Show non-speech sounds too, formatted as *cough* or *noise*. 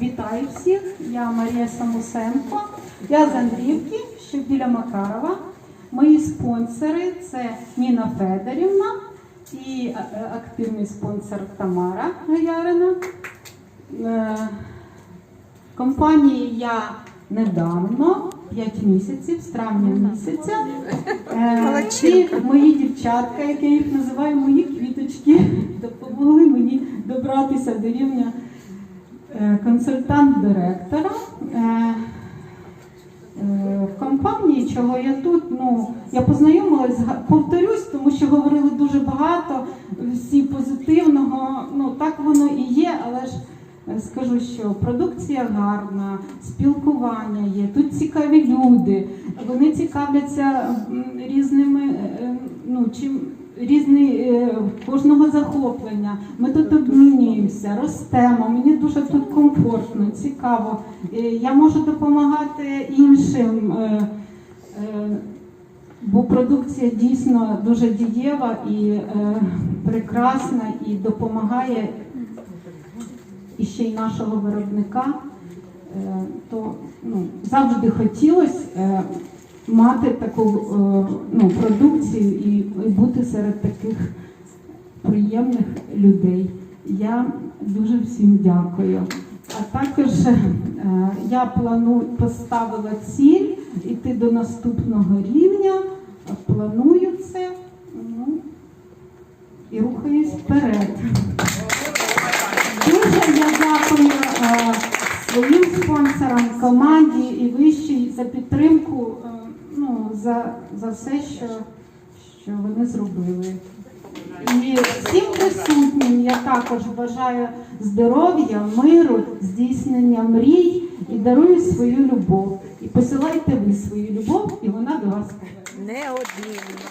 Вітаю всіх, я Марія Самусенко. Я з Андрівки, що біля Макарова. Мої спонсори це Ніна Федорівна і е, е, активний спонсор Тамара Гаярина. Е, Компанії я недавно, 5 місяців, з травня місяця. І мої дівчатка, як я їх називаю, мої квіточки, *laughs* допомогли мені добратися до рівня консультант директора. Е, е, В компанії, чого я тут, ну я познайомилась, повторюсь, тому що говорили дуже багато, всі позитивного. Ну так воно і є, але ж е, скажу, що продукція гарна, спілкування є, тут цікаві люди, вони цікавляться різними, е, ну чим. Різні е, кожного захоплення. Ми тут обмінюємося, ростемо. Мені дуже тут комфортно, цікаво. Е, Я можу допомагати іншим, е, бо продукція дійсно дуже дієва і прекрасна, і допомагає і ще й нашого виробника. То ну, завжди хотілося мати таку е, ну, продукцію і, бути серед таких приємних людей. Я дуже всім дякую. А також е, я планую поставила ціль іти до наступного рівня, планую це ну, і рухаюсь вперед. Дуже я дякую е, своїм спонсорам, команді і вищій за підтримку, ну, за, за все, що, що вони зробили. І всім присутнім я також бажаю здоров'я, миру, здійснення мрій і дарую свою любов. І посилайте ви свою любов, і вона до вас поверне. Неодмінно.